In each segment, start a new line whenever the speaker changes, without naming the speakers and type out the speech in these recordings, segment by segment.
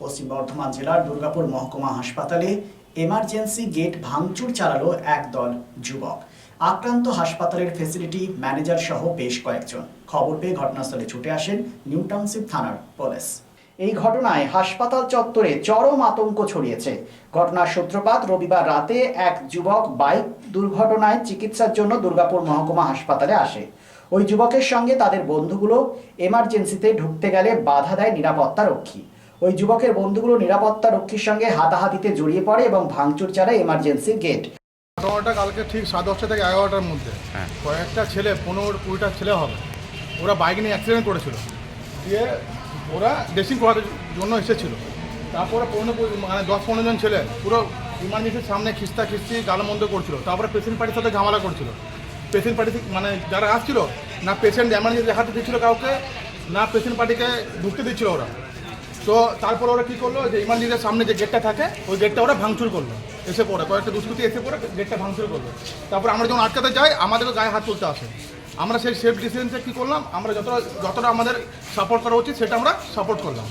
পশ্চিম বর্ধমান জেলার দুর্গাপুর মহকুমা হাসপাতালে এমার্জেন্সি গেট ভাঙচুর চালালো একদল যুবক। আক্রান্ত হাসপাতালের ফেসিলিটি ম্যানেজার সহ বেশ কয়েকজন। খবর পেয়ে ঘটনাস্থলে ছুটে আসেন নিউ টাউনশিপ থানার পুলিশ। এই ঘটনায় হাসপাতাল চত্বরে চরম আতঙ্ক ছড়িয়েছে। ঘটনার সূত্রপাত রবিবার রাতে এক যুবক বাইক দুর্ঘটনায় চিকিৎসার জন্য দুর্গাপুর মহকুমা হাসপাতালে আসে। ওই যুবকের সঙ্গে তাদের বন্ধুগুলো এমার্জেন্সিতে ঢুকতে গেলে বাধা দেয় নিরাপত্তা রক্ষী। ওই যুবকের বন্ধুগুলো নিরাপত্তা রক্ষীর সঙ্গে হাতাহাতিতে জড়িয়ে পড়ে এবং ভাঙচুর চালায় এমার্জেন্সি গেট
ঘটনাটা কালকে ঠিক সাড়ে দশটা থেকে এগারোটার মধ্যে।
হ্যাঁ।
কয়েকটা ছেলে পনেরো কুড়িটা ছেলে হবে। ওরা বাইক নিয়ে অ্যাক্সিডেন্ট করেছিল। দিয়ে ওরা ড্রেসিং করার জন্য এসেছিল। তারপরে পনেরো মানে দশ পনেরো জন ছেলে পুরো ইমার্জেন্সির সামনে খিস্তা খিস্তি গালমন্দ করছিল। তারপরে পেশেন্ট পার্টির সাথে ঝামেলা করছিল। পেশেন্ট পার্টি মানে যারা আসছিল না পেশেন্ট এমার্জেন্সি দেখাতে দিচ্ছিল কাউকে না পেশেন্ট পার্টিকে ঢুকতে দিচ্ছিল ওরা। তো তারপর ওরা কী করল যে ইমান ইমার্জেন্সির সামনে যে গেটটা থাকে ওই গেটটা ওরা ভাঙচুর করল। এসে পড়ে কয়েকটা দুষ্কৃতি এসে পড়ে গেটটা ভাঙচুর করল। তারপর আমরা যখন আটকাতে যাই আমাদেরকে গায়ে হাত তুলতে আসে। আমরা সেই সেফ ডিসিশনসে কী করলাম? আমরা যতটা যতটা আমাদের সাপোর্ট করা উচিত সেটা আমরা সাপোর্ট করলাম।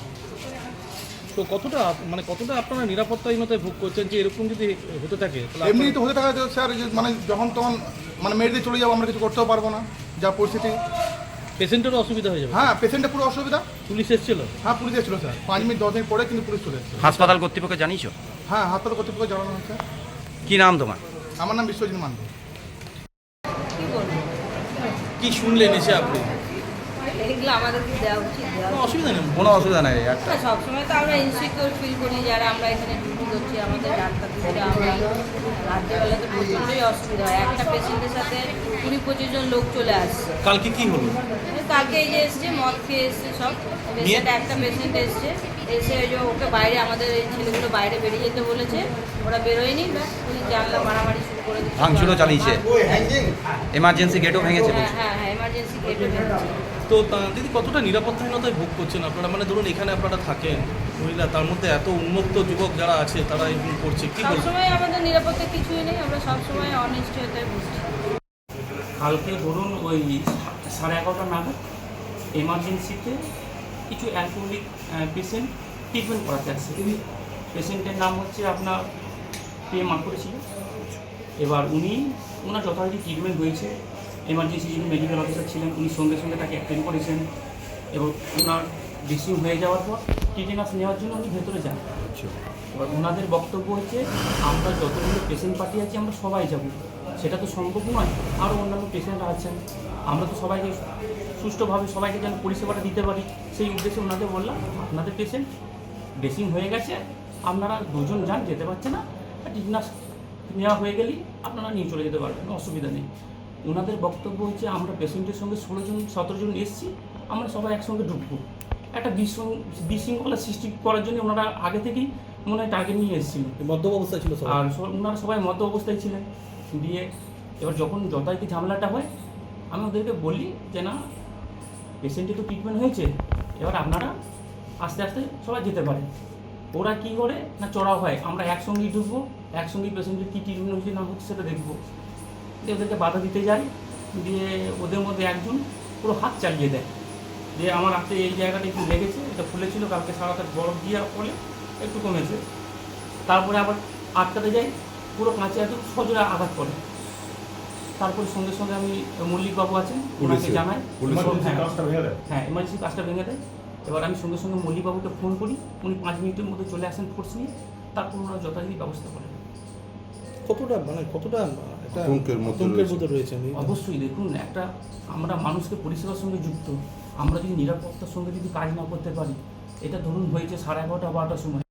তো কতটা মানে কতটা আপনারা নিরাপত্তাহীনতায় ভোগ করছেন যে এরকম যদি হতে থাকে
এমনি তো হতে থাকা স্যার মানে যখন তখন মানে মেরে দিয়ে চলে যাব আমরা কিছু করতেও পারব না যা পরিস্থিতি।
পেশেন্টেরও অসুবিধা হয়ে যাবে।
হ্যাঁ পেশেন্টের পুরো অসুবিধা?
পুলিশ এসেছিল।
হ্যাঁ পুলিশ এসেছিল স্যার। পাঁচ মিনিট দশ মিনিট পরে কিন্তু পুলিশ চলে এসেছে
হাসপাতাল কর্তৃপক্ষ জানিয়েছো?
হ্যাঁ হাসপাতাল কর্তৃপক্ষ জানানো হয়েছে।
কি নাম তোমার?
আমার নাম বিশ্বজিৎ মান্ড
কি শুনলেন এসে আপনি?
এগুলো আমাদেরকে দেওয়া উচিত
কোনো অসুবিধা নেই।
কোনো অসুবিধা নেই
না সবসময় তো আমরা ইনসিকিউর ফিল করি যারা আমরা এখানে ডিউটি করছি আমাদের ডাক্তার দিদিরা আমরা রাত্রেবেলা তো প্রচণ্ডই অসুবিধা হয়। একটা পেশেন্টের সাথে কুড়ি পঁচিশ জন লোক চলে আসছে।
কালকে কি হলো?
কালকে এই যে এসছে মদ খেয়ে এসছে সব। পেশেন্ট একটা পেশেন্ট এসছে। এসে ওই যে ওকে বাইরে আমাদের এই ছেলেগুলো বাইরে বেরিয়ে যেতে বলেছে। ওরা বেরোয়নি উনি জানলা মারামারি শুরু করে দিচ্ছে।
ভাঙচুরও চালিয়েছে। এমার্জেন্সি গেটও ভেঙেছে
হ্যাঁ হ্যাঁ হ্যাঁ এমার্জেন্সি গেটও ভেঙেছে।
তো তা- দিদি কতটা নিরাপত্তাহীনতায় ভোগ করছেন আপনারা? মানে ধরুন এখানে আপনারা থাকেন মহিলা তার মধ্যে এত উন্মুক্ত যুবক যারা আছে তারা এরকম করছে কি
সবসময় আমাদের নিরাপত্তা কিছুই নেই আমরা সবসময় অনিশ্চয়তায় বুঝছি
কালকে ধরুন ওই সাড়ে এগারোটা নাগাদ এমার্জেন্সিতে কিছু অ্যালকোহলিক পেশেন্ট ট্রিটমেন্ট করাতে আসছে। পেশেন্টের নাম হচ্ছে আপনার পে মাকুড়ে ছিল। এবার উনি ওনার যথারীতি ট্রিটমেন্ট হয়েছে এমার্জেন্সি যিনি মেডিকেল অফিসার ছিলেন উনি সঙ্গে সঙ্গে তাকে অ্যাটেন্ড করেছেন এবং ওনার ড্রেসিং হয়ে যাওয়ার পর টিটেনাস নেওয়ার জন্য উনি ভেতরে যান। এবার ওনাদের বক্তব্য হচ্ছে আমরা যতগুলো পেশেন্ট পার্টি আছি আমরা সবাই যাব। সেটা তো সম্ভব নয় আরও অন্যান্য পেশেন্টরা আছেন। আমরা তো সবাইকে সুষ্ঠুভাবে সবাইকে যেন পরিষেবাটা দিতে পারি সেই উদ্দেশ্যে ওনাদের বললাম আপনাদের পেশেন্ট ড্রেসিং হয়ে গেছে আপনারা দুজন যান যেতে পারছে না। টিটনাস নেওয়া হয়ে গেলেই আপনারা নিয়ে চলে যেতে পারবেন অসুবিধা নেই। ওনাদের বক্তব্য হচ্ছে আমরা পেশেন্টের সঙ্গে ষোলো জন সতেরো জন এসেছি আমরা সবাই একসঙ্গে ঢুকবো। একটা বিশৃঙ্খ- বিশৃঙ্খলা সৃষ্টি করার জন্য ওনারা আগে থেকেই মনে হয় টার্গেট নিয়ে এসেছিলেন।
মদ্যপ অবস্থায় ছিল
আর ওনারা সবাই মধ্য অবস্থায় ছিলেন। দিয়ে এবার যখন যথারীতি ঝামেলাটা হয় আমি ওদেরকে বলি যে না পেশেন্টের তো ট্রিটমেন্ট হয়েছে এবার আপনারা আস্তে আস্তে সবাই যেতে পারে ওরা কি করে? না চড়া হয়। আমরা একসঙ্গেই ঢুকবো একসঙ্গেই পেশেন্টের কী ট্রিটমেন্ট হচ্ছে না হচ্ছে সেটা দেখব। ওদেরকে বাধা দিতে যাই দিয়ে ওদের মধ্যে একজন পুরো হাত চালিয়ে দেয়। যে আমার হাতে এই জায়গাটা একটু লেগেছে এটা ফুলেছিল কালকে সারাটা বরফ দিয়ে ফলে একটু কমেছে। তারপরে আবার আটকাতে যাই পুরো কাঁচে এত সজোরে আঘাত করে তারপরে সঙ্গে সঙ্গে আমি মল্লিকবাবু আছেন ওনাকে জানাই। হ্যাঁ, হ্যাঁ এমার্জেন্সি কাজটা ভেঙে দেয়। এবার আমি সঙ্গে সঙ্গে মল্লিকবাবুকে ফোন করি উনি পাঁচ মিনিটের মধ্যে চলে আসেন ফোর্স নিয়ে তারপর ওনারা যথারীতি ব্যবস্থা করেন
কতটা মানে কতটা একটা
আতঙ্কের মধ্যে রয়েছে।
মধ্যে রয়েছে
অবশ্যই দেখুন একটা আমরা মানুষকে পরিষেবার সঙ্গে যুক্ত আমরা যদি নিরাপত্তার সঙ্গে যদি কাজ না করতে পারি এটা ধরুন হয়েছে সাড়ে এগারোটা বারোটার সময়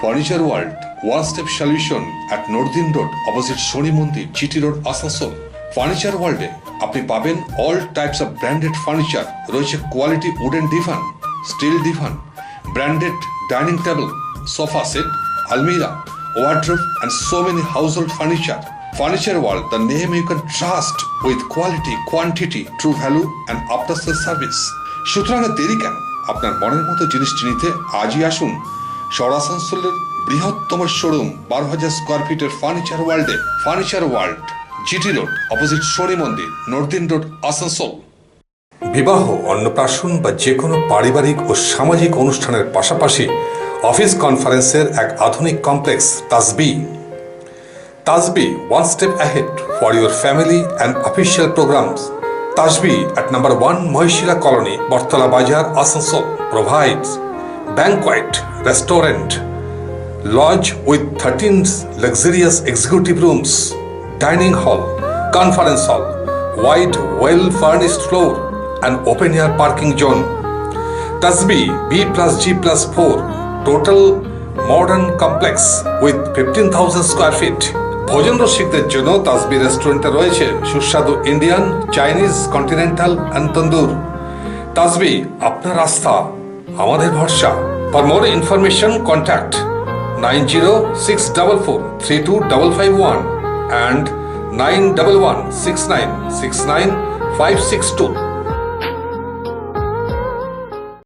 furniture world one step solution at northern road opposite শনি মন্দির জিটি রোড আসানসোল ফার্নিচার ওয়ার্ল্ডে আপনি পাবেন all types of branded furniture রয়েছে quality wooden divan steel divan branded dining table sofa set আলমিরা wardrobe and so many household furniture furniture world the name you can trust with quality, quantity, true value and after sales service. সুতরাং দেরি কেন? আপনার মনের মতো জিনিসটি নিতে আজই আসুন। শহর আসানসোলের বৃহত্তম শোরুম বারো হাজার স্কোয়ার ফিটের ফার্নিচার ওয়ার্ল্ডে, furniture world GT road opposite শনি মন্দির নর্দিন রোড আসানসোল। বিবাহ, অন্নপ্রাশন বা যে কোনো পারিবারিক ও সামাজিক অনুষ্ঠানের পাশাপাশি অফিস কনফারেন্সের এক আধুনিক complex Tasbi Tasbi one step ahead for your family and official programmes Tasbi at number 1 Mohishila colony, Battala Bazar, Asansol. Provides banquet, restaurant lodge with 13 luxurious executive rooms dining hall conference hall wide well furnished floor and open air parking zone Tasbi B plus G plus 4 total modern complex with 15,000 square feet ভোজন রসিকদের জন্য তাসবি রেস্টুরেন্টে রয়েছে সুস্বাদু Indian Chinese continental and tandoor Tasbi আপনার আস্থা আমাদের ভরসা for more information contact nine zero six double four three two double five one and nine double one six nine six nine five six two